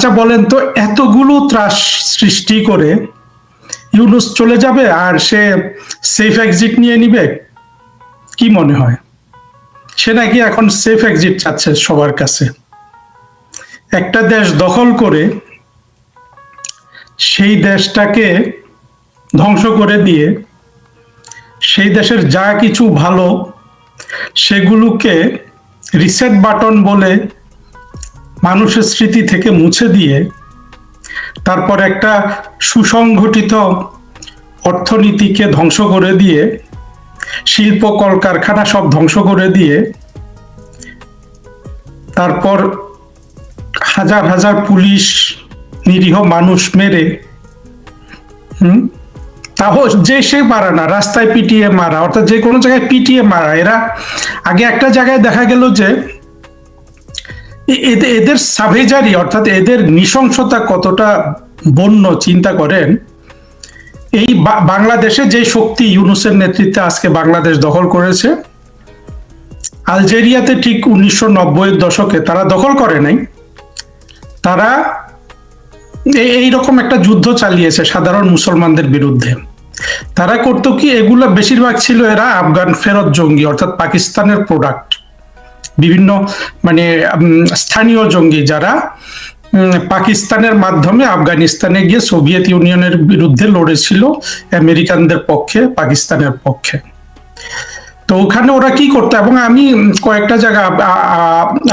আচ্ছা বলেন তো, এতগুলো ত্রাস সৃষ্টি করে ইউনুস চলে যাবে আর সে সেফ এক্সিট নিয়ে নিবে? কি মনে হয়? সে নাকি এখন সেফ এক্সিট চাচ্ছে সবার কাছে। একটা দেশ দখল করে সেই দেশটাকে ধ্বংস করে দিয়ে সেই দেশের যা কিছু ভালো, সেগুলোকে রিসেট বাটন বলে মানুষের স্মৃতি থেকে মুছে দিয়ে তারপর একটা সুসংগঠিত অর্থনীতিকে ধ্বংস করে দিয়ে, শিল্প কলকারখানা সব ধ্বংস করে দিয়ে, তারপর হাজার হাজার পুলিশ নিরীহ মানুষ মেরে, হুম? তাও যে সে মারা না, রাস্তায় পিটিয়ে মারা, অর্থাৎ যে কোনো জায়গায় পিটিয়ে মারা। এরা আগে একটা জায়গায় দেখা গেল যে এদের সাভেজারি, অর্থাৎ এদের নৃশংসতা কতটা বন্য চিন্তা করেন, এই বাংলাদেশে যে শক্তি ইউনুসের নেতৃত্বে আজকে বাংলাদেশ দখল করেছে, আলজেরিয়াতে ঠিক উনিশশো নব্বইয়ের দশকে তারা দখল করে নাই, তারা এই- এইরকম একটা যুদ্ধ চালিয়েছে সাধারণ মুসলমানদের বিরুদ্ধে। তারা করতো কি, এগুলো বেশিরভাগ ছিল এরা আফগান ফেরত জঙ্গি, অর্থাৎ পাকিস্তানের প্রোডাক্ট বিভিন্ন মানে স্থানীয় জঙ্গি যারা পাকিস্তানের মাধ্যমে আফগানিস্তানে গিয়ে সোভিয়েত ইউনিয়নের বিরুদ্ধে লড়েছিল আমেরিকানদের পক্ষে, পাকিস্তানের পক্ষে। তো ওখানে ওরা কি করতো? এবং আমি কয়েকটা জায়গা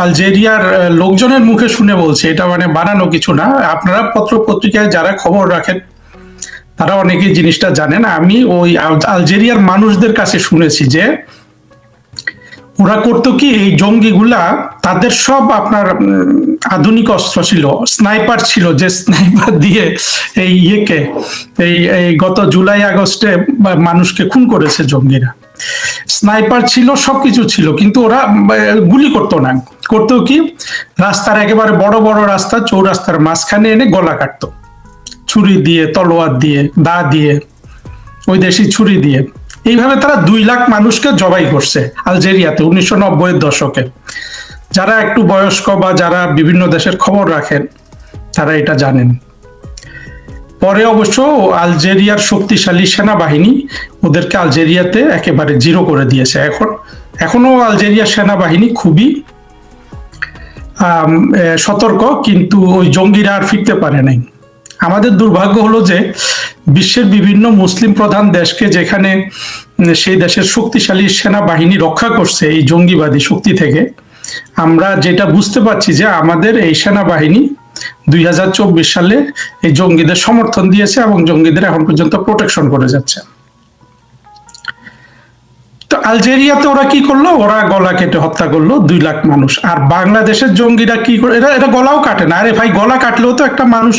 আলজেরিয়ার লোকজনের মুখে শুনে বলছি, এটা মানে বানানো কিছু না। আপনারা পত্র পত্রিকায় যারা খবর রাখেন, তারা অনেকেই জিনিসটা জানেন। আমি ওই আলজেরিয়ার মানুষদের কাছে শুনেছি যে ওরা করতো কি, এই জঙ্গিগুলা তাদের সব আপনার আধুনিক অস্ত্র ছিল, স্নাইপার ছিল, যে স্নাইপার দিয়ে এই ইয়েকে, এই এই গত জুলাই আগস্টে মানুষকে খুন করেছে জঙ্গিরা। স্নাইপার ছিল, সবকিছু ছিল, কিন্তু ওরা গুলি করতো না। করতো কি, রাস্তার একেবারে বড় বড় রাস্তা, চৌরাস্তার মাঝখানে এনে গলা কাটতো। ছুরি দিয়ে, তলোয়ার দিয়ে, দা দিয়ে, ওই দেশি ছুরি দিয়ে। এইভাবে তারা দুই লাখ মানুষকে জবাই করছে আলজেরিয়াতে উনিশশো নব্বইয়ের দশকে। যারা একটু বয়স্ক বা যারা বিভিন্ন দেশের খবর রাখেন, তারা এটা জানেন। পরে অবশ্য আলজেরিয়ার শক্তিশালী সেনাবাহিনী ওদেরকে আলজেরিয়াতে একেবারে জিরো করে দিয়েছে। এখন, এখনও আলজেরিয়ার সেনাবাহিনী খুবই সতর্ক, কিন্তু ওই জঙ্গিরা আর ফিরতে পারে নাই। আমাদের দুর্ভাগ্য হলো যে বিশ্বের বিভিন্ন মুসলিম প্রধান দেশকে যেখানে সেই দেশের শক্তিশালী সেনাবাহিনী রক্ষা করছে এই জঙ্গিবাদী শক্তি থেকে, আমরা যেটা বুঝতে পারছি যে আমাদের এই সেনাবাহিনী দুই হাজার চব্বিশ সালে এই জঙ্গিদের সমর্থন দিয়েছে এবং জঙ্গিদের এখন পর্যন্ত প্রোটেকশন করে যাচ্ছে। তো আলজেরিয়াতে ওরা কি করল? ওরা গলা কেটে হত্যা করল দুই লাখ মানুষ। আর বাংলাদেশের জঙ্গিরা কি করে এরা এরা গলাও কাটে না। আরে ভাই, গলা কাটলেও তো একটা মানুষ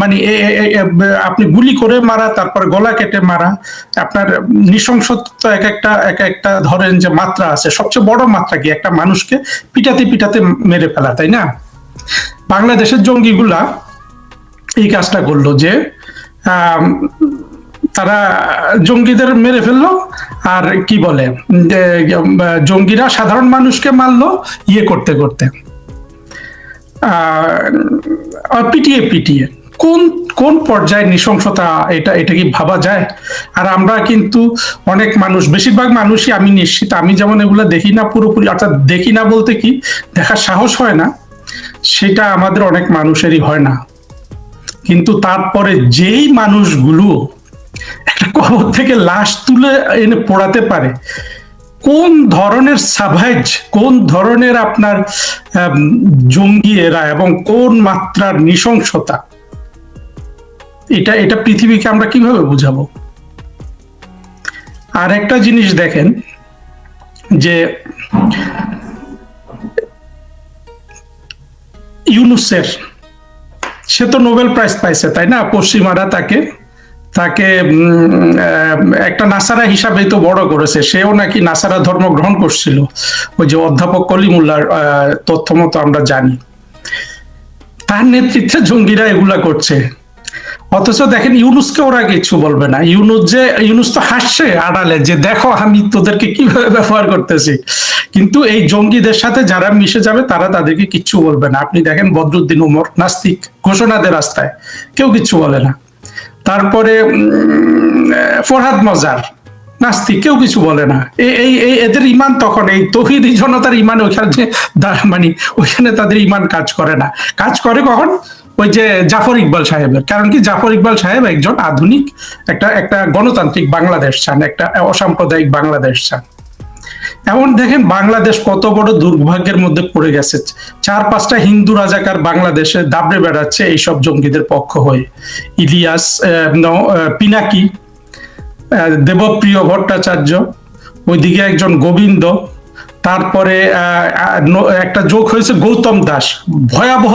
মানে আপনি গুলি করে মারা, তারপর গলা কেটে মারা। আপনার নৃশংসতা এক একটা এক একটা ধরেন যে মাত্রা আছে। সবচেয়ে বড় মাত্রা কি? একটা মানুষকে পিটাতে পিটাতে মেরে ফেলা, তাই না? বাংলাদেশের জঙ্গিগুলা এই কাজটা করল যে তারা জঙ্গিদের মেরে ফেলল। আর কি বলে জঙ্গিরা সাধারণ মানুষকে মারলো ইয়ে করতে করতে। পিটিয়ে পিটিয়ে, কোন কোন পর্যায়ে নৃশংসতা এটা এটা কি ভাবা যায়? আর আমরা কিন্তু অনেক মানুষ, বেশিরভাগ মানুষই আমি নিশ্চিত, আমি যেমন এগুলো দেখি না পুরোপুরি, অর্থাৎ দেখি না বলতে কি, দেখার সাহস হয় না, সেটা আমাদের অনেক মানুষেরই হয় না। কিন্তু তারপরে যেই মানুষগুলো একটা কবর থেকে লাশ তুলে এনে পোড়াতে পারে। কোন ধরনের সাভাইজ, কোন ধরনের আপনার জঙ্গি এরা এবং কোন মাত্রার নৃশংসতা? এটা এটা পৃথিবীকে আমরা কীভাবে বুঝাবো? আর একটা জিনিস দেখেন যে ইউনুসের, সে তো নোবেল প্রাইজ পাইছে, তাই না? পশ্চিমারা তাকে তাকে একটা নাসারা হিসাবেই তো বড় করেছে। সেও নাকি নাসারা ধর্ম গ্রহণ করছিল। ওই যে অধ্যাপক কলিমুল্লার তথ্য মতো আমরা জানি। তার নেতৃত্বে জঙ্গিরা এগুলা করছে। অথচ দেখেন ইউনুসকে ওরা কিছু বলবে না। ইউনুস যে, ইউনুস তো হাসছে আড়ালে যে, দেখো, আমি তোদেরকে কীভাবে ব্যবহার করতেছি। কিন্তু এই জঙ্গিদের সাথে যারা মিশে যাবে, তারা তাদেরকে কিচ্ছু বলবে না। আপনি দেখেন বদরুদ্দিন উমর নাস্তিক ঘোষণা দেয় রাস্তায়। কেউ কিচ্ছু বলে না। তারপরে ফরহাদ মজার, নাস্তিক, কেউ কিছু বলে না। এই এই এদের ইমান তখন, এই তহিদি জনতার ইমান, ওইখানে মানে ওইখানে তাদের ইমান কাজ করে না। কাজ করে কখন? ওই যে জাফর ইকবাল সাহেবের। কারণ কি? জাফর ইকবাল সাহেব একজন আধুনিক, একটা একটা গণতান্ত্রিক বাংলাদেশ চান, একটা অসাম্প্রদায়িক বাংলাদেশ চান। এমন দেখেন বাংলাদেশ কত বড় দুর্ভাগ্যের মধ্যে পড়ে গেছে। চার পাঁচটা হিন্দু রাজাকার বাংলাদেশে দাবড়ে বেড়াচ্ছে এইসব জঙ্গিদের পক্ষ হয়ে। ইলিয়াস পিনাকি দেবপ্রিয় ভট্টাচার্য, ওইদিকে একজন গোবিন্দ, তারপরে একটা যোগ হয়েছে গৌতম দাস, ভয়াবহ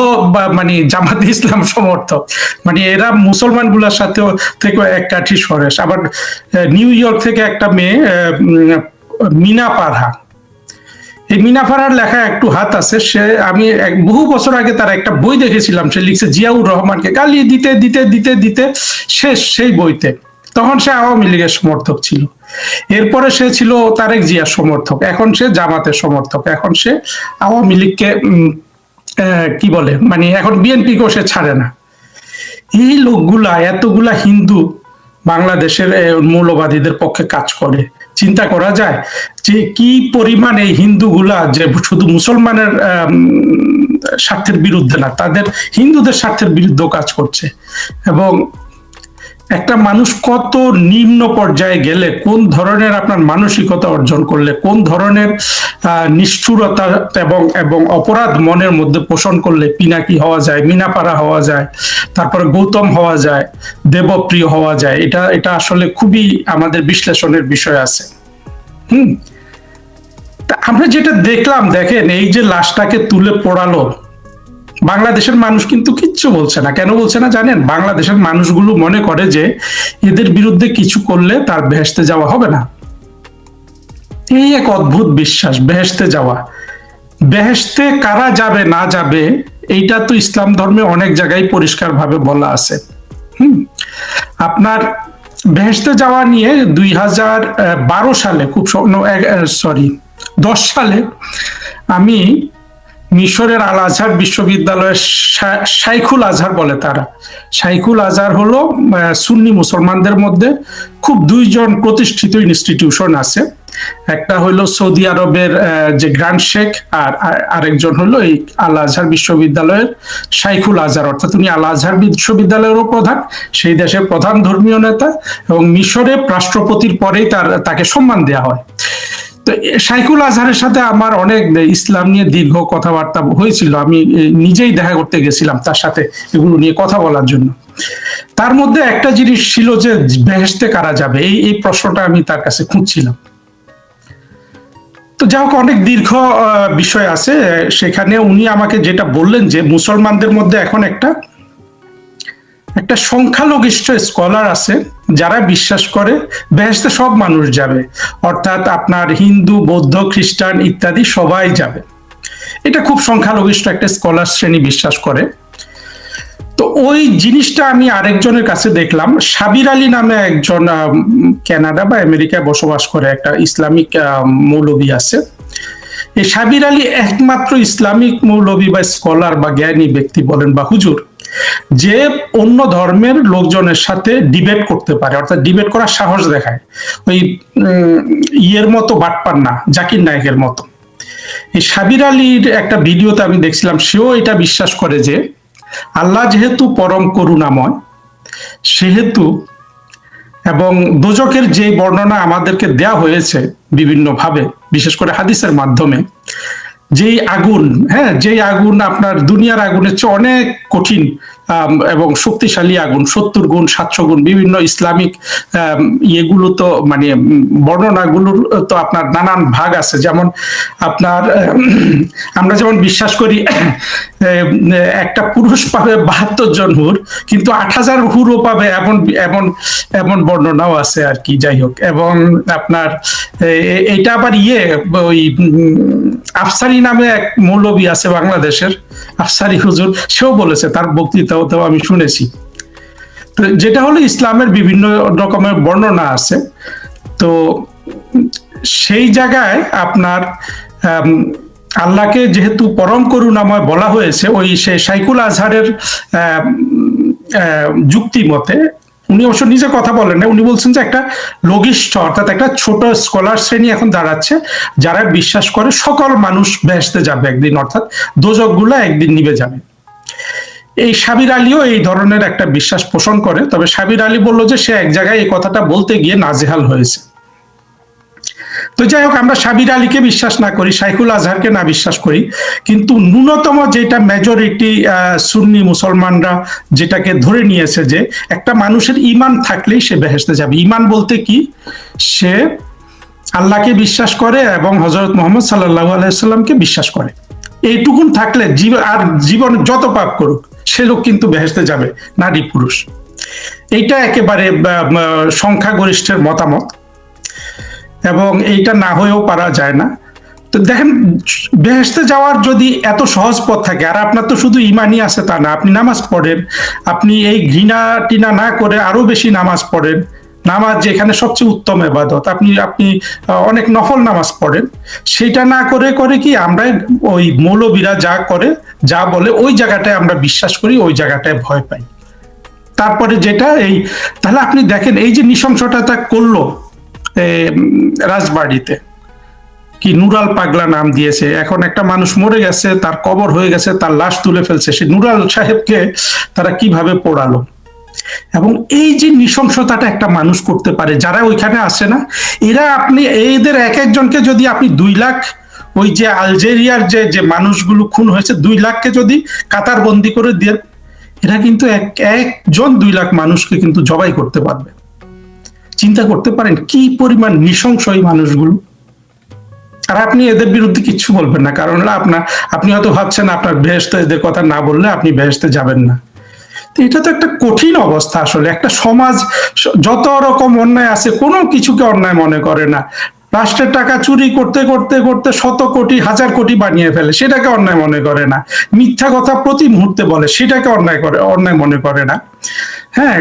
মানে জামাত ইসলাম সমর্থক। মানে এরা মুসলমানগুলার সাথেও থেকে এক কাঠি সরেস। আবার নিউ ইয়র্ক থেকে একটা মেয়ে মিনা পারহা এই মিনাফারার লেখা একটু হাত আছে, সে আমি বহু বছর আগে তার একটা বই দেখেছিলাম, সে লিখছে জিয়াউর রহমানকে, গালি দিতে দিতে দিতে দিতে শেষ সেই বইতে। তখন সে আওয়ামী লীগের সমর্থক ছিল। এরপরে সে ছিল তারেক জিয়ার সমর্থক, এখন সে জামাতের সমর্থক, এখন সে আওয়ামী লীগকে কি বলে মানে এখন বিএনপিকেও সে ছাড়ে না। এই লোকগুলা, এতগুলা হিন্দু বাংলাদেশের মৌলবাদীদের পক্ষে কাজ করে। চিন্তা করা যায় যে কি পরিমাণ এই হিন্দুগুলা যে শুধু মুসলমানের স্বার্থের বিরুদ্ধে না, তাদের হিন্দুদের স্বার্থের বিরুদ্ধেও কাজ করছে। এবং একটা মানুষ কত নিম্ন পর্যায়ে গেলে, কোন ধরনের আপনার মানসিকতা অর্জন করলে, কোন ধরনের নিষ্ঠুরতা এবং এবং অপরাধ মনের মধ্যে পোষণ করলে পিনাকি হওয়া যায় মিনাপাড়া হওয়া যায়, তারপরে গৌতম হওয়া যায়, দেবপ্রিয় হওয়া যায়, এটা এটা আসলে খুবই আমাদের বিশ্লেষণের বিষয় আছে। হুম? আমরা যেটা দেখলাম, দেখেন, এই যে লাশটাকে তুলে পোড়ালো বাংলাদেশের মানুষ কিন্তু কিচ্ছু বলছে না। কেন বলছে না জানেন? বাংলাদেশের মানুষগুলো মনে করে যে এদের বিরুদ্ধে কিছু করলে তার বেহেস্তে যাওয়া হবে না। এই এক অদ্ভুত বিশ্বাস বেহেস্তে যাওয়া। বেহেস্তে কারা যাবে, না যাবে, এইটা তো ইসলাম ধর্মে অনেক জায়গায় পরিষ্কারভাবে বলা আছে। হুম? আপনার বেহেস্তে যাওয়া নিয়ে দুই হাজার বারো সালে, খুব সরি দশ সালে আমি মিশরের আল আজহার বিশ্ববিদ্যালয়ের শাইখুল আজহার বলে তারা। শাইখুল আজহার হলো সুন্নি মুসলমানদের মধ্যে খুব দুইজন প্রতিষ্ঠিত ইনস্টিটিউশন আছে। একটা হলো সৌদি আরবের যে গ্র্যান্ড শেখ, আর আর- আরেকজন হলো এই আল আজহার বিশ্ববিদ্যালয়ের শাইখুল আজহার। অর্থাৎ উনি আল আজহার বিশ্ববিদ্যালয়েরও প্রধান, সেই দেশের প্রধান ধর্মীয় নেতা এবং মিশরে রাষ্ট্রপতির পরেই তার তাকে সম্মান দেওয়া হয়। তো শাইখুল আজহারের সাথে আমার অনেক ইসলাম নিয়ে দীর্ঘ কথাবার্তা হয়েছিল। আমি নিজেই দেখা করতে গেছিলাম তার সাথে এগুলো নিয়ে কথা বলার জন্য। তার মধ্যে একটা জিনিস ছিল যে বেহেস্তে কারা যাবে? এই এই প্রশ্নটা আমি তার কাছে খুঁজছিলাম। তো যাই হোক, অনেক দীর্ঘ বিষয় আছে। সেখানে উনি আমাকে যেটা বললেন যে, মুসলমানদের মধ্যে এখন একটা একটা সংখ্যালঘিষ্ঠ স্কলার আছে, যারা বিশ্বাস করে বেহেস্তে সব মানুষ যাবে। অর্থাৎ আপনার হিন্দু, বৌদ্ধ, খ্রিস্টান ইত্যাদি সবাই যাবে। এটা খুব সংখ্যালঘিষ্ঠ একটা স্কলার শ্রেণি বিশ্বাস করে। তো ওই জিনিসটা আমি আরেকজনের কাছে দেখলাম। সাবির আলী নামে একজন কানাডা বা আমেরিকায় বসবাস করে একটা ইসলামিক মৌলবী আছে। এই সাবির আলী একমাত্র ইসলামিক মৌলবী বা স্কলার বা জ্ঞানী ব্যক্তি বলেন বা হুজুর। যে অন্য ধর্মের লোকজনের সাথে ডিবেট করতে পারে, অর্থাৎ ডিবেট করার সাহস দেখায়। ওই ইয়ের মতো বাটপার না, জাকির নায়কের মতো। এই সাবির আলীর একটা ভিডিওতে আমি দেখছিলাম, সেও এটা বিশ্বাস করে যে আল্লাহ যেহেতু পরম করুণাময়, সেহেতু এবং দোজকের যে বর্ণনা আমাদেরকে দেয়া হয়েছে বিভিন্নভাবে, বিশেষ করে হাদিসের মাধ্যমে যেই আগুন হ্যাঁ যেই আগুন আপনার দুনিয়ার আগুনের চেয়ে অনেক কঠিন। এবং শক্তিশালী আগুন, সত্তর গুণ, সাতশো গুণ, বিভিন্ন ইসলামিক ইয়েগুলো তো মানে বর্ণনাগুলোর তো আপনার নানান ভাগ আছে। যেমন আপনার আমরা যেমন বিশ্বাস করি একটা পুরুষ পাবে বাহাত্তর জন হুর, কিন্তু আট হাজার হুরও পাবে এমন এমন এমন বর্ণনাও আছে আর কি, যাই হোক। এবং আপনার এটা আবার ইয়ে ওই আফসারি নামে এক মৌলবী আছে বাংলাদেশের আফসারি হুজুর, সেও বলেছে, তার বক্তৃতাও আমি শুনেছি। তো যেটা হলো, ইসলামের বিভিন্ন রকমের বর্ণনা আছে। তো সেই জায়গায় আপনার আল্লাহকে যেহেতু পরম করুণাময় বলা হয়েছে, ওই সে সাইকুল আজহারের যুক্তি মতে উনি অবশ্য নিজে কথা বলেন না উনি বলছেন যে একটা লঘিষ্ঠ অর্থাৎ একটা ছোট স্কলার শ্রেণি এখন দাঁড়াচ্ছে, যারা বিশ্বাস করে সকল মানুষ বেহেশতে যাবে একদিন, অর্থাৎ দোজকগুলো একদিন নিবে যাবে। এই সাবির আলীও এই ধরনের একটা বিশ্বাস পোষণ করে, তবে সাবির আলী বলল যে সে এক জায়গায় এই কথাটা বলতে গিয়ে নাজেহাল হয়েছে। তো যাই হোক, আমরা সাবির আলীকে বিশ্বাস না করি সাইকুল আজহারকে না বিশ্বাস করি। কিন্তু ন্যূনতম যেটা মেজরিটি সুন্নি মুসলমানরা যেটাকে ধরে নিয়েছে যে একটা মানুষের ইমান থাকলেই সে বেহেসতে যাবে। ইমান বলতে কি? সে আল্লাহকে বিশ্বাস করে এবং হজরত মোহাম্মদ সাল্লাহ আলাইসাল্লামকে বিশ্বাস করে। এইটুকুন থাকলে জীবন আর জীবন যত পাপ করুক, সে লোক কিন্তু বেহেসতে যাবে, নারী পুরুষ। এইটা একেবারে সংখ্যাগরিষ্ঠের মতামত। এবং এইটা না হয়েও পারা যায় না। তো দেখেন বেহেস্তে যাওয়ার যদি এত সহজ পথ থাকে, আর আপনার তো শুধু ইমানই আছে তা না, আপনি নামাজ পড়েন, আপনি এই ঘৃণা টিনা না করে আরও বেশি নামাজ পড়েন, নামাজ যেখানে সবচেয়ে উত্তম এবাদত আপনি আপনি অনেক নফল নামাজ পড়েন, সেটা না করে করে কি আমরা ওই মৌলবীরা যা করে, যা বলে, ওই জায়গাটায় আমরা বিশ্বাস করি, ওই জায়গাটায় ভয় পাই। তারপরে যেটা এই, তাহলে আপনি দেখেন, এই যে নৃশংসতা করল রাজবাড়িতে। কি নুরাল পাগলা নাম দিয়েছে। এখন একটা মানুষ মরে গেছে, তার কবর হয়ে গেছে, তার লাশ তুলে ফেলছে। সে নুরাল সাহেবকে তারা কীভাবে পোড়ালো? এবং এই যে নৃশংসতাটা একটা মানুষ করতে পারে, যারা ওইখানে আসে না, এরা আপনি, এদের এক একজনকে যদি আপনি দুই লাখ, ওই যে আলজেরিয়ার যে যে মানুষগুলো খুন হয়েছে, দুই লাখকে যদি কাতার বন্দি করে দেন, এরা কিন্তু এক, একজন দুই লাখ মানুষকে কিন্তু জবাই করতে পারবে। চিন্তা করতে পারেন কি পরিমাণ নৃশংস এই মানুষগুলো? আর আপনি এদের বিরুদ্ধে কিচ্ছু বলবেন না, কারণ আপনার, আপনি হয়তো ভাবছেন আপনার বেহেস্ত এদের কথা না বললে আপনি বেহেস্তে যাবেন না। এটা তো একটা কঠিন অবস্থা আসলে, একটা সমাজ যত রকম অন্যায় আছে, কোনো কিছুকে অন্যায় মনে করে না। রাষ্ট্রের টাকা চুরি করতে করতে করতে শত কোটি, হাজার কোটি বানিয়ে ফেলে, সেটাকে অন্যায় মনে করে না। মিথ্যা কথা প্রতি মুহূর্তে বলে, সেটাকে অন্যায় করে, অন্যায় মনে করে না। হ্যাঁ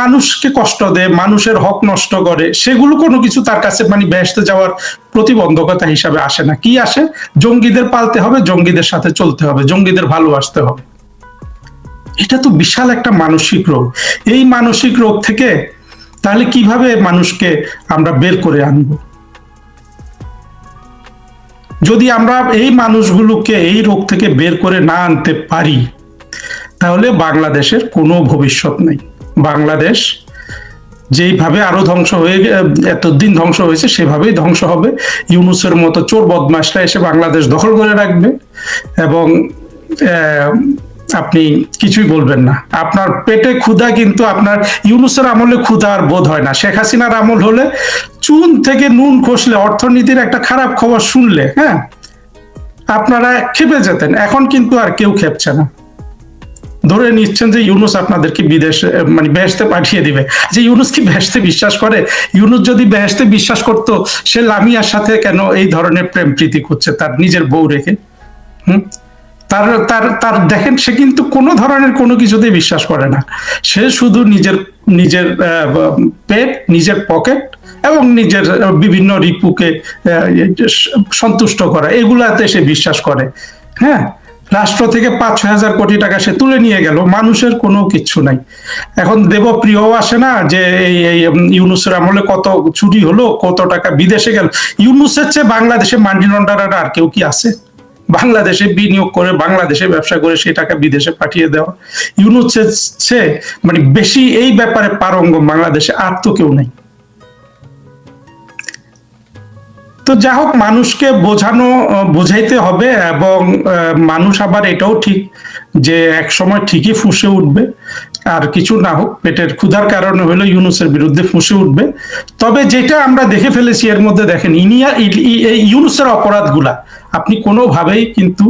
মানুষকে কষ্ট দেয়, মানুষের হক নষ্ট করে, সেগুলো কোনো কিছু তার কাছে মানে ব্যস্ত যাওয়ার প্রতিবন্ধকতা হিসাবে আসে না। কি আসে? জঙ্গিদের পালতে হবে, জঙ্গিদের সাথে চলতে হবে, জঙ্গিদের ভালোবাসতে হবে। এটা তো বিশাল একটা মানসিক রোগ। এই মানসিক রোগ থেকে তাহলে কীভাবে মানুষকে আমরা বের করে আনব? যদি আমরা এই মানুষগুলোকে এই রোগ থেকে বের করে না আনতে পারি তাহলে বাংলাদেশের কোনো ভবিষ্যৎ নেই। বাংলাদেশ যেইভাবে আরও ধ্বংস হয়ে এতদিন ধ্বংস হয়েছে, সেভাবেই ধ্বংস হবে। ইউনুসের মতো চোর বদমাশরা এসে বাংলাদেশ দখল করে রাখবে এবং আপনি কিছুই বলবেন না। আপনার পেটে ক্ষুধা কিন্তু আপনার ইউনুসের আমলে ক্ষুধা আর বোধ হয় না। শেখ হাসিনার আমল হলে চুন থেকে নুন খসলে অর্থনীতির একটা খারাপ খবর শুনলে হ্যাঁ আপনারা খেপে যেতেন। এখন কিন্তু আর কেউ খেপছে না। ধরে নিচ্ছেন যে ইউনুস আপনাদেরকে বিদেশে মানে বেহেস্তে পাঠিয়ে দিবে। যে ইউনুস কি বেহেস্তে বিশ্বাস করে? ইউনুস যদি বেহেস্তে বিশ্বাস করতো, সে লামিয়ার সাথে কেন এই ধরনের প্রেম প্রীতি করছে? তার নিজের বউ রেখে। হুম? তার তার তার, দেখেন, সে কিন্তু কোনো ধরনের কোনো কিছুতেই বিশ্বাস করে না। সে শুধু নিজের নিজের পেট, নিজের পকেট এবং নিজের বিভিন্ন রিপুকে সন্তুষ্ট করা। এগুলাতে সে বিশ্বাস করে। হ্যাঁ? রাষ্ট্র থেকে পাঁচ ছয় হাজার কোটি টাকা সে তুলে নিয়ে গেল, মানুষের কোনো কিচ্ছু নাই। এখন দেবপ্রিয় আসে না যে এই ইউনুসের আমলে কত চুরি হলো, কত টাকা বিদেশে গেল। ইউনুসের চেয়ে বাংলাদেশে মান্ডি আর কেউ কি আছে? বাংলাদেশে বিনিয়োগ করে, বাংলাদেশে ব্যবসা করে সেই টাকা বিদেশে পাঠিয়ে দেওয়া। ইউনুসের চেয়ে মানে বেশি এই ব্যাপারে পারঙ্গম বাংলাদেশে আর তো কেউ নেই। তো যা হোক, মানুষকে বোঝানো বোঝাইতে হবে এবং মানুষ আবার এটাও ঠিক যে এক সময় ঠিকই ফুঁসে উঠবে। আর কিছু না হোক, পেটের ক্ষুধার কারণে হলো ইউনুসের বিরুদ্ধে ফুঁসে উঠবে। তবে যেটা আমরা দেখে ফেলেছি, এর মধ্যে দেখেন, ইনিয়া ইউনুসের অপরাধগুলা আপনি কোনোভাবেই কিন্তু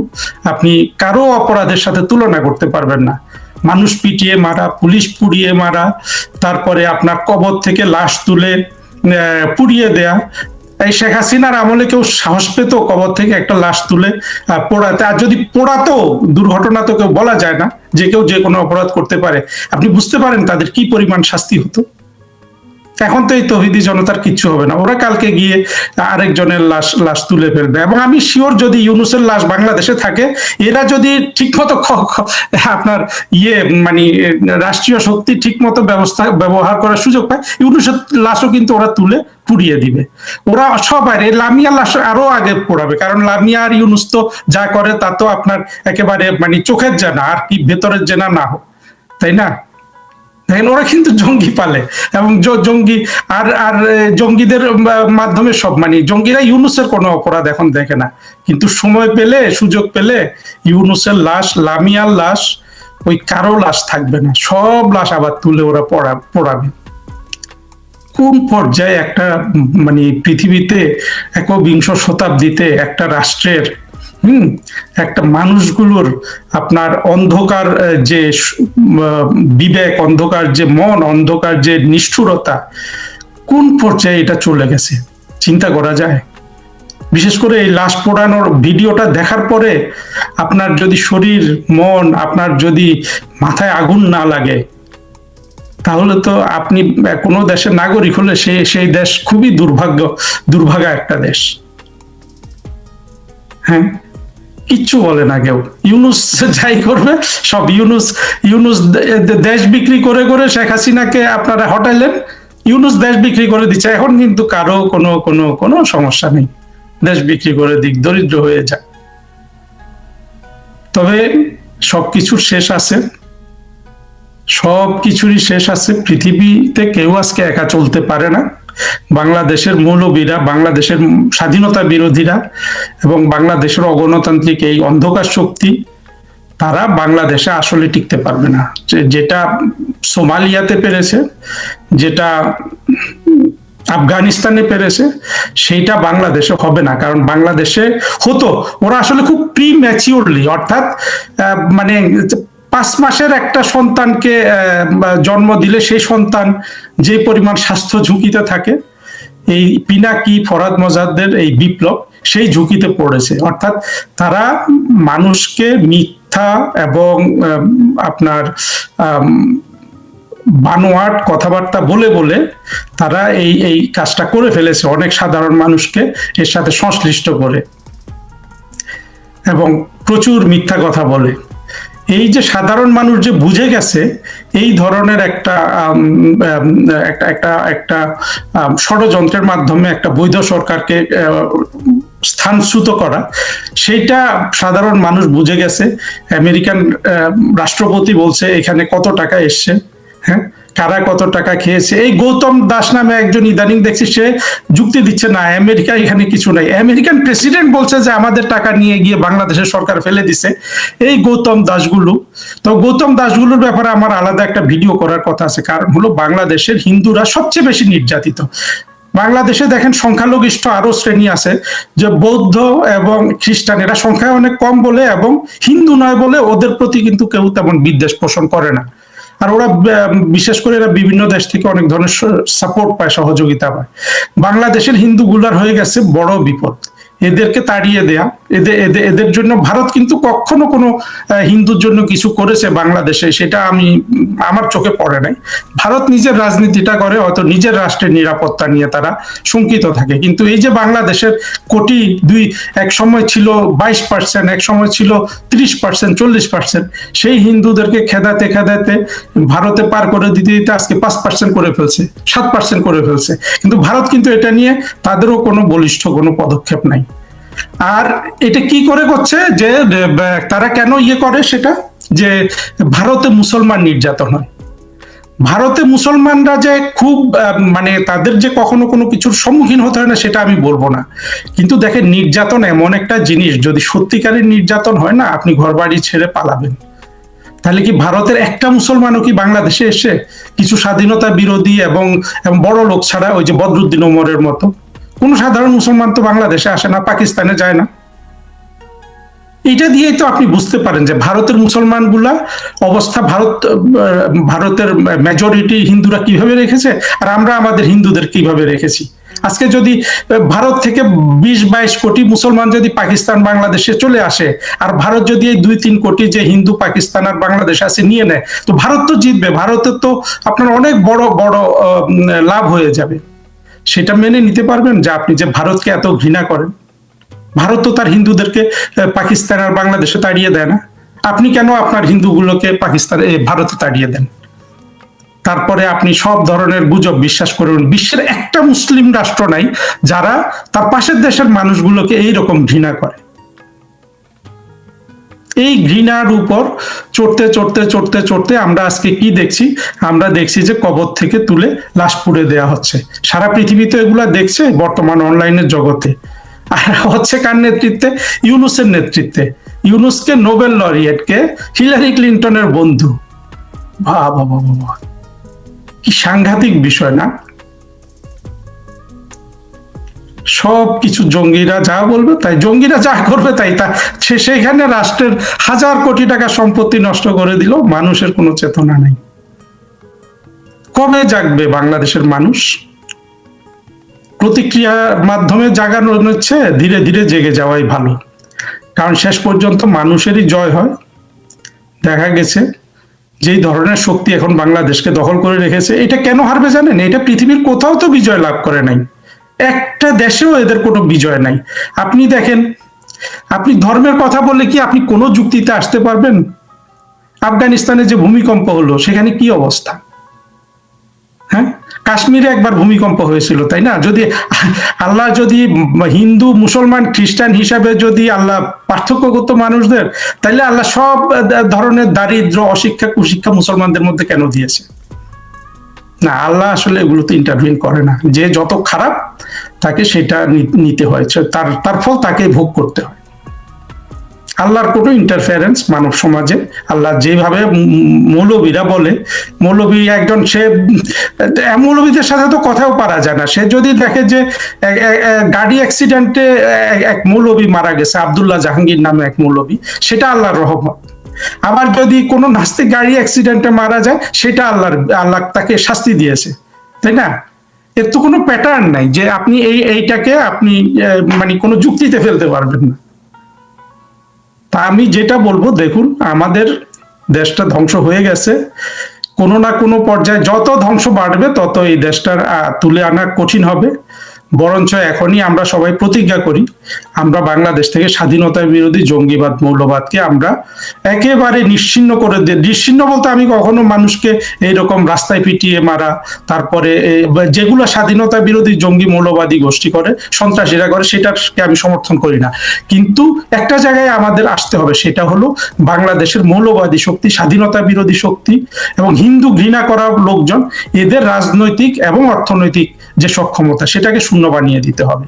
আপনি কারও অপরাধের সাথে তুলনা করতে পারবেন না। মানুষ পিটিয়ে মারা, পুলিশ পুড়িয়ে মারা, তারপরে আপনার কবর থেকে লাশ তুলে পুড়িয়ে দেয়া এই শেখ হাসিনার আমলে কেউ সাহস পেত কবর থেকে একটা লাশ তুলে পোড়াতে? আর যদি পোড়াতো দুর্ঘটনা তো কেউ বলা যায় না, যে কেউ যে কোনো অপরাধ করতে পারে। আপনি বুঝতে পারেন তাদের কি পরিমাণ শাস্তি হতো? এখন তো এই তহিদি জনতার কিচ্ছু হবে না। ওরা কালকে গিয়ে আরেকজনের লাশ লাশ তুলে ফেলবে। এবং আমি শিওর যদি ইউনুসের লাশ বাংলাদেশে থাকে, এরা যদি ঠিকমতো আপনার ইয়ে মানে রাষ্ট্রীয় শক্তি ঠিকমতো ব্যবস্থা, ব্যবহার করার সুযোগ পায়, ইউনুসের লাশও কিন্তু ওরা তুলে পুড়িয়ে দিবে। ওরা সবাই লামিয়া লাশ আরও আগে পোড়াবে। কারণ লামিয়া আর ইউনুস তো যা করে, তা তো আপনার একেবারে মানে চোখের জানা, আর কি ভেতরের জানা না হোক। তাই না? দেখেন ওরা কিন্তু জঙ্গি পালে। এবং জঙ্গি আর আর জঙ্গিদের মাধ্যমে সব মানে জঙ্গিরা ইউনুসের কোনো অপরাধ এখন দেখে না। কিন্তু সময় পেলে, সুযোগ পেলে, ইউনুসের লাশ, লামিয়ার লাশ, ওই কারও লাশ থাকবে না। সব লাশ আবার তুলে ওরা পড়া, পড়াবে। কোন পর্যায়ে একটা মানে পৃথিবীতে একবিংশ শতাব্দীতে একটা রাষ্ট্রের হুম, একটা মানুষগুলোর আপনার অন্ধকার যে বিবেক, অন্ধকার যে মন, অন্ধকার যে নিষ্ঠুরতা, কোন পর্যায়ে এটা চলে গেছে? চিন্তা করা যায়। বিশেষ করে এই লাশ পোড়ানোর ভিডিওটা দেখার পরে আপনার যদি শরীর, মন, আপনার যদি মাথায় আগুন না লাগে, তাহলে তো আপনি কোনো দেশের নাগরিক হলে সে, সেই দেশ খুবই দুর্ভাগ্য, দুর্ভাগা একটা দেশ। হ্যাঁ? কিচ্ছু বলে না কেউ। ইউনুস যাই করবে, সব ইউনুস ইউনুস দেশ বিক্রি করে করে শেখ হাসিনাকে আপনারা হটাইলেন, ইউনুস দেশ বিক্রি করে দিচ্ছে। এখন কিন্তু কারও কোনো কোনো কোনো সমস্যা নেই। দেশ বিক্রি করে দিক, দরিদ্র হয়ে যায় তবে সব সবকিছুর শেষ আছে। সব কিছুরই শেষ আছে। পৃথিবীতে কেউ আজকে একা চলতে পারে না। বাংলাদেশের মৌলবীরা, বাংলাদেশের স্বাধীনতা বিরোধীরা এবং বাংলাদেশের অগণতান্ত্রিক এই অন্ধকার শক্তি, তারা বাংলাদেশে আসলে টিকতে পারবে না। যেটা সোমালিয়াতে পেরেছে, যেটা আফগানিস্তানে পেরেছে, সেইটা বাংলাদেশে হবে না। কারণ বাংলাদেশে হতো, ওরা আসলে খুব প্রি ম্যাচিওরলি অর্থাৎ মানে পাঁচ মাসের একটা সন্তানকে জন্ম দিলে সেই সন্তান যে পরিমাণ স্বাস্থ্য ঝুঁকিতে থাকে, এই পিনাকি ফরাদ মজাদের এই বিপ্লব সেই ঝুঁকিতে পড়েছে। অর্থাৎ তারা মানুষকে মিথ্যা এবং আপনার বানোয়াট কথাবার্তা বলে বলে তারা এই এই কাজটা করে ফেলেছে অনেক সাধারণ মানুষকে এর সাথে সংশ্লিষ্ট করে এবং প্রচুর মিথ্যা কথা বলে। এই যে সাধারণ মানুষ যে বুঝে গেছে, এই ধরনের একটা একটা একটা একটা ষড়যন্ত্রের মাধ্যমে একটা বৈধ সরকারকে স্থানচ্যুত করা সেটা সাধারণ মানুষ বুঝে গেছে। আমেরিকান রাষ্ট্রপতি বলছে এখানে কত টাকা এসছে হ্যাঁ? কারা কত টাকা খেয়েছে? এই গৌতম দাস নামে একজন ইদানিং দেখছি, সে যুক্তি দিচ্ছে, না আমেরিকা এখানে কিছু নাই। আমেরিকান প্রেসিডেন্ট বলছে যে, আমাদের টাকা নিয়ে গিয়ে বাংলাদেশের সরকার ফেলে দিছে। এই গৌতম দাসগুলো, তো গৌতম দাসগুলোর ব্যাপারে আমার আলাদা একটা ভিডিও করার কথা আছে। কারণ হলো, বাংলাদেশের হিন্দুরা সবচেয়ে বেশি নির্যাতিত। বাংলাদেশে দেখেন, সংখ্যালঘিষ্ঠ আরও শ্রেণি আছে, যে বৌদ্ধ এবং খ্রিস্টান, এরা সংখ্যায় অনেক কম বলে এবং হিন্দু নয় বলে ওদের প্রতি কিন্তু কেউ তেমন বিদ্বেষ পোষণ করে না। আর ওরা বিশেষ করে এরা বিভিন্ন দেশ থেকে অনেক ধরনের সাপোর্ট পায়, সহযোগিতা পায়। বাংলাদেশের হিন্দু গুলার হয়ে গেছে বড় বিপদ। এদেরকে তাড়িয়ে দেয়া। এদের এদের এদের জন্য ভারত কিন্তু কখনো কোনো হিন্দুর জন্য কিছু করেছে বাংলাদেশে, সেটা আমি, আমার চোখে পড়ে নাই। ভারত নিজের রাজনীতিটা করে, হয়তো নিজের রাষ্ট্রের নিরাপত্তা নিয়ে তারা শঙ্কিত থাকে। কিন্তু এই যে বাংলাদেশের কোটি দুই, এক সময় ছিল বাইশ পার্সেন্ট এক সময় ছিল ত্রিশ পার্সেন্ট চল্লিশ পার্সেন্ট সেই হিন্দুদেরকে খেদাতে খেদাতে ভারতে পার করে দিতে দিতে আজকে পাঁচ পার্সেন্ট করে ফেলছে, সাত পার্সেন্ট করে ফেলছে। কিন্তু ভারত কিন্তু এটা নিয়ে তাদেরও কোনো বলিষ্ঠ কোনো পদক্ষেপ নাই। আর এটা কি করে করছে যে তারা কেন ইয়ে করে সেটা? যে ভারতে মুসলমান নির্যাতন হয়। ভারতে মুসলমানরা যে খুব মানে তাদের যে কখনো কোনো কিছুর সম্মুখীন হতে হয় না, সেটা আমি বলব না। কিন্তু দেখেন, নির্যাতন এমন একটা জিনিস, যদি সত্যিকারের নির্যাতন হয় না, আপনি ঘর বাড়ি ছেড়ে পালাবেন। তাহলে কি ভারতের একটা মুসলমানও কি বাংলাদেশে এসে কিছু স্বাধীনতা বিরোধী এবং বড় লোক ছাড়া ওই যে বদরুদ্দিন ওমরের মতো কোনো সাধারণ মুসলমান তো বাংলাদেশে আসে না, পাকিস্তানে যায় না। এটা দিয়েই তো আপনি বুঝতে পারেন যে ভারতের মুসলমানগুলা অবস্থা ভারত, ভারতের মেজরিটি হিন্দুরা কীভাবে রেখেছে আর আমরা আমাদের হিন্দুদের কীভাবে রেখেছি। আজকে যদি ভারত থেকে বিশ বাইশ কোটি মুসলমান যদি পাকিস্তান বাংলাদেশে চলে আসে আর ভারত যদি এই দুই তিন কোটি যে হিন্দু, পাকিস্তান আর বাংলাদেশ আছে নিয়ে নেয়, তো ভারত তো জিতবে, ভারতের তো আপনার অনেক বড় বড় লাভ হয়ে যাবে। সেটা মেনে নিতে পারবেন, যে আপনি যে ভারতকে এত ঘৃণা করেন। ভারত তো তার হিন্দুদেরকে পাকিস্তান আর বাংলাদেশে তাড়িয়ে দেয় না। আপনি কেন আপনার হিন্দুগুলোকে পাকিস্তান ভারতে তাড়িয়ে দেন? তারপরে আপনি সব ধরনের গুজব বিশ্বাস করবেন বিশ্বের একটা মুসলিম রাষ্ট্র নাই যারা তার পাশের দেশের মানুষগুলোকে এই রকম ঘৃণা করে। এই ঘৃণার উপর চড়তে চড়তে চড়তে চড়তে আমরা আজকে কি দেখছি? আমরা দেখছি যে কবর থেকে তুলে লাশ পুড়ে দেওয়া হচ্ছে। সারা পৃথিবীতে এগুলা দেখছে বর্তমান অনলাইনের জগতে। আর হচ্ছে কার নেতৃত্বে? ইউনুসের নেতৃত্বে। ইউনুসকে নোবেল লরিয়েটকে হিলারি ক্লিন্টনের বন্ধু। বাবা বাবা বাবা কি সাংঘাতিক বিষয় না? সব কিছু জঙ্গিরা যা বলবে তাই, জঙ্গিরা যা করবে তাই, তা সে সেখানে রাষ্ট্রের হাজার কোটি টাকা সম্পত্তি নষ্ট করে দিল, মানুষের কোনো চেতনা নেই। কবে জাগবে বাংলাদেশের মানুষ? প্রতিক্রিয়ার মাধ্যমে জাগানো হচ্ছে, ধীরে ধীরে জেগে যাওয়াই ভালো। কারণ শেষ পর্যন্ত মানুষেরই জয় হয়। দেখা গেছে, যেই ধরনের শক্তি এখন বাংলাদেশকে দখল করে রেখেছে, এটা কেন হারবে জানেন? এটা পৃথিবীর কোথাও তো বিজয় লাভ করে নাই। একটা দেশেও এদের কোনো বিজয় নাই। আপনি দেখেন, আপনি ধর্মের কথা বললে কি আপনি কোনো যুক্তিতে আসতে পারবেন? আফগানিস্তানে যে ভূমিকম্প হলো, সেখানে কি অবস্থা? হ্যাঁ? কাশ্মীরে একবার ভূমিকম্প হয়েছিল, তাই না? যদি আল্লাহ যদি হিন্দু, মুসলমান, খ্রিস্টান হিসাবে যদি আল্লাহ পার্থক্য করতো মানুষদের তাহলে আল্লাহ সব ধরনের দারিদ্র অশিক্ষা, কুশিক্ষা মুসলমানদের মধ্যে কেন দিয়েছে? না, আল্লাহ আসলে এগুলোতে ইন্টারভিউ করে না। যে যত খারাপ তাকে সেটা নিতে হয়। তার তার ফল তাকে ভোগ করতে হয়। আল্লাহর কোনো ইন্টারফারেন্স মানব সমাজে, আল্লাহ যেভাবে মৌলবীরা বলে, মৌলবী একজন, সে মৌলবীদের সাথে তো কথাও পারা যায় না। সে যদি দেখে যে গাড়ি অ্যাক্সিডেন্টে এক মৌলবী মারা গেছে, আব্দুল্লাহ জাহাঙ্গীর নামে এক মৌলবী, সেটা আল্লাহর রহমত। আবার যদি কোনো নাস্তিক গাড়ি অ্যাক্সিডেন্টে মারা যায়, সেটা আল্লাহর, আল্লাহ তাকে শাস্তি দিয়েছে। তাই না? এর তো কোনো প্যাটার্ন নাই যে আপনি এই, এইটাকে আপনি মানে কোনো যুক্তিতে ফেলতে পারবেন না। তা আমি যেটা বলব, দেখুন, আমাদের দেশটা ধ্বংস হয়ে গেছে। কোনো না কোনো পর্যায়ে যত ধ্বংস বাড়বে, তত এই দেশটার তুলে আনা কঠিন হবে। বরঞ্চ এখনই আমরা সবাই প্রতিজ্ঞা করি, আমরা বাংলাদেশ থেকে স্বাধীনতা বিরোধী জঙ্গিবাদ মৌলবাদকে আমরা একেবারে নিশ্চিন্ন করে দিই নিশ্চিন্ন বলতে আমি কখনো মানুষকে এইরকম রাস্তায় পিটিয়ে মারা, তারপরে যেগুলো স্বাধীনতা বিরোধী জঙ্গি মৌলবাদী গোষ্ঠী করে, সন্ত্রাসীরা করে সেটাকে আমি সমর্থন করি না। কিন্তু একটা জায়গায় আমাদের আসতে হবে, সেটা হলো বাংলাদেশের মৌলবাদী শক্তি, স্বাধীনতা বিরোধী শক্তি এবং হিন্দু ঘৃণা করা লোকজন, এদের রাজনৈতিক এবং অর্থনৈতিক যে সক্ষমতা, সেটাকে শূন্য বানিয়ে দিতে হবে।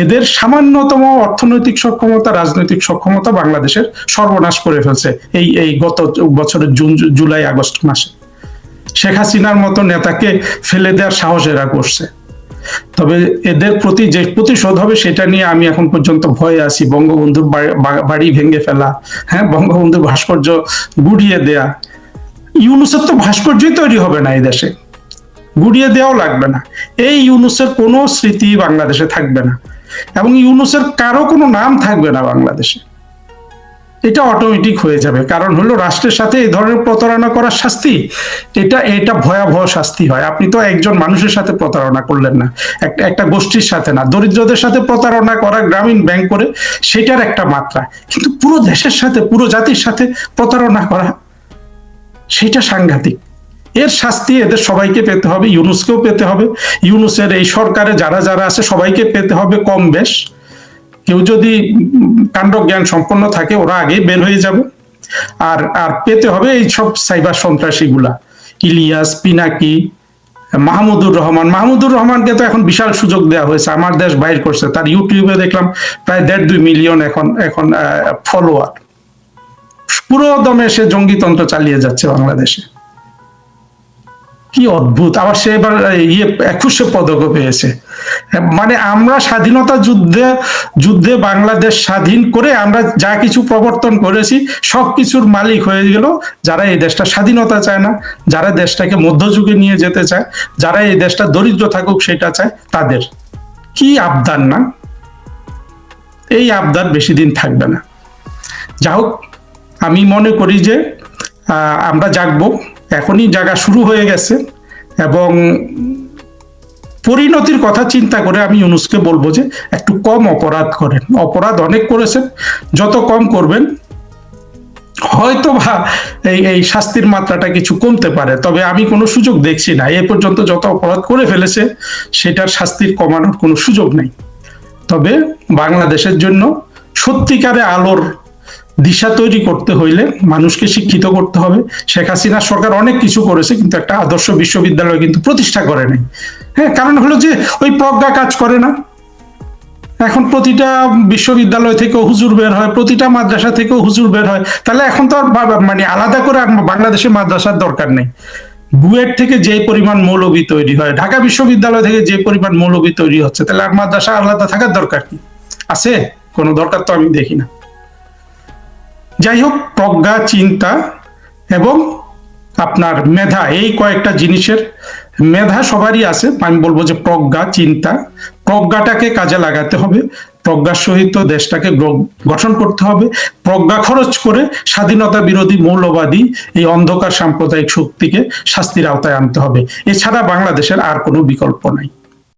এদের সামান্যতম অর্থনৈতিক সক্ষমতা, রাজনৈতিক সক্ষমতা বাংলাদেশের সর্বনাশ করে ফেলছে এই এই গত বছরের জুন, জুলাই, আগস্ট মাসে। শেখ হাসিনার মতো নেতাকে ফেলে দেওয়ার সাহস এরা করছে। তবে এদের প্রতি যে প্রতিশোধ হবে, সেটা নিয়ে আমি এখন পর্যন্ত ভয়ে আছি। বঙ্গবন্ধুর বাড়ি- ভেঙে ফেলা হ্যাঁ বঙ্গবন্ধুর ভাস্কর্য গুড়িয়ে দেয়া। ইউনুসের তো ভাস্কর্যই তৈরি হবে না এই দেশে। গুড়িয়ে দেওয়াও লাগবে না। এই ইউনুসের কোনো স্মৃতি বাংলাদেশে থাকবে না এবং ইউনুসের কারও কোনো নাম থাকবে না বাংলাদেশে। এটা অটোমেটিক হয়ে যাবে। কারণ হলো রাষ্ট্রের সাথে এই ধরনের প্রতারণা করার শাস্তি, এটা এটা ভয়াবহ শাস্তি হয়। আপনি তো একজন মানুষের সাথে প্রতারণা করলেন না। একটা একটা গোষ্ঠীর সাথে না। দরিদ্রদের সাথে প্রতারণা করা গ্রামীণ ব্যাংক করে সেটার একটা মাত্রা। কিন্তু পুরো দেশের সাথে, পুরো জাতির সাথে প্রতারণা করা, সেটা সাংঘাতিক। এর শাস্তি এদের সবাইকে পেতে হবে, ইউনুসকেও পেতে হবে। ইউনুসের এই সরকারে যারা যারা আছে সবাইকে পেতে হবে কম বেশ। কেউ যদি কাণ্ড জ্ঞান সম্পন্ন থাকে, ওরা আগে বের হয়ে যাবে। আর আর পেতে হবে এই সব সাইবার সন্ত্রাসীগুলা। ইলিয়াস, পিনাকি, মাহমুদুর রহমান। মাহমুদুর রহমানকে তো এখন বিশাল সুযোগ দেওয়া হয়েছে। আমার দেশ বাইর করছে। তার ইউটিউবে দেখলাম প্রায় দেড় দুই মিলিয়ন এখন এখন ফলোয়ার পুরো দমে সে জঙ্গিতন্ত্র চালিয়ে যাচ্ছে বাংলাদেশে। কি অদ্ভুত। আবার সে এবার ইয়ে একুশে পদকও পেয়েছে। মানে আমরা স্বাধীনতা যুদ্ধে যুদ্ধে বাংলাদেশ স্বাধীন করে আমরা যা কিছু প্রবর্তন করেছি, সব কিছুর মালিক হয়ে গেল যারা এই দেশটা স্বাধীনতা চায় না, যারা দেশটাকে মধ্যযুগে নিয়ে যেতে চায়, যারা এই দেশটা দরিদ্র থাকুক সেটা চায়, তাদের। কি আবদার না? এই আবদার বেশি দিন থাকবে না। যা হোক আমি মনে করি যে আমরা জাগবো। এখনই জাগা শুরু হয়ে গেছে এবং পরিণতির কথা চিন্তা করে আমি ইউনুসকে বলব যে একটু কম অপরাধ করেন। অপরাধ অনেক করেছেন, যত কম করবেন হয়তো বা এই এই শাস্তির মাত্রাটা কিছু কমতে পারে। তবে আমি কোনো সুযোগ দেখছি না। এ পর্যন্ত যত অপরাধ করে ফেলেছে, সেটার শাস্তির কমানোর কোনো সুযোগ নেই। তবে বাংলাদেশের জন্য সত্যিকারে আলোর দিশা তৈরি করতে হইলে মানুষকে শিক্ষিত করতে হবে। শেখ হাসিনা সরকার অনেক কিছু করেছে, কিন্তু একটা আদর্শ বিশ্ববিদ্যালয় কিন্তু প্রতিষ্ঠা করে নাই। হ্যাঁ কারণ হলো যে ওই প্রজ্ঞা কাজ করে না। এখন প্রতিটা বিশ্ববিদ্যালয় থেকে হুজুর বের হয়, প্রতিটা মাদ্রাসা থেকেও হুজুর বের হয়। তাহলে এখন তো আর মানে আলাদা করে বাংলাদেশে মাদ্রাসার দরকার নেই। বুয়েট থেকে যে পরিমাণ মৌলবি তৈরি হয়, ঢাকা বিশ্ববিদ্যালয় থেকে যে পরিমাণ মৌলবি তৈরি হচ্ছে, তাহলে আর মাদ্রাসা আলাদা থাকার দরকার কি? আছে? কোনো দরকার তো আমি দেখি না। যাই হোক, প্রজ্ঞা, চিন্তা এবং আপনার মেধা, এই কয়েকটা জিনিসের মেধা সবারই আছে। আমি বলব যে প্রজ্ঞা, চিন্তা, প্রজ্ঞাটাকে কাজে লাগাতে হবে। প্রজ্ঞার সহিত দেশটাকে গঠন করতে হবে। প্রজ্ঞা খরচ করে স্বাধীনতা বিরোধী মৌলবাদী এই অন্ধকার সাম্প্রদায়িক শক্তিকে শাস্তির আওতায় আনতে হবে। এছাড়া বাংলাদেশের আর কোনো বিকল্প নাই।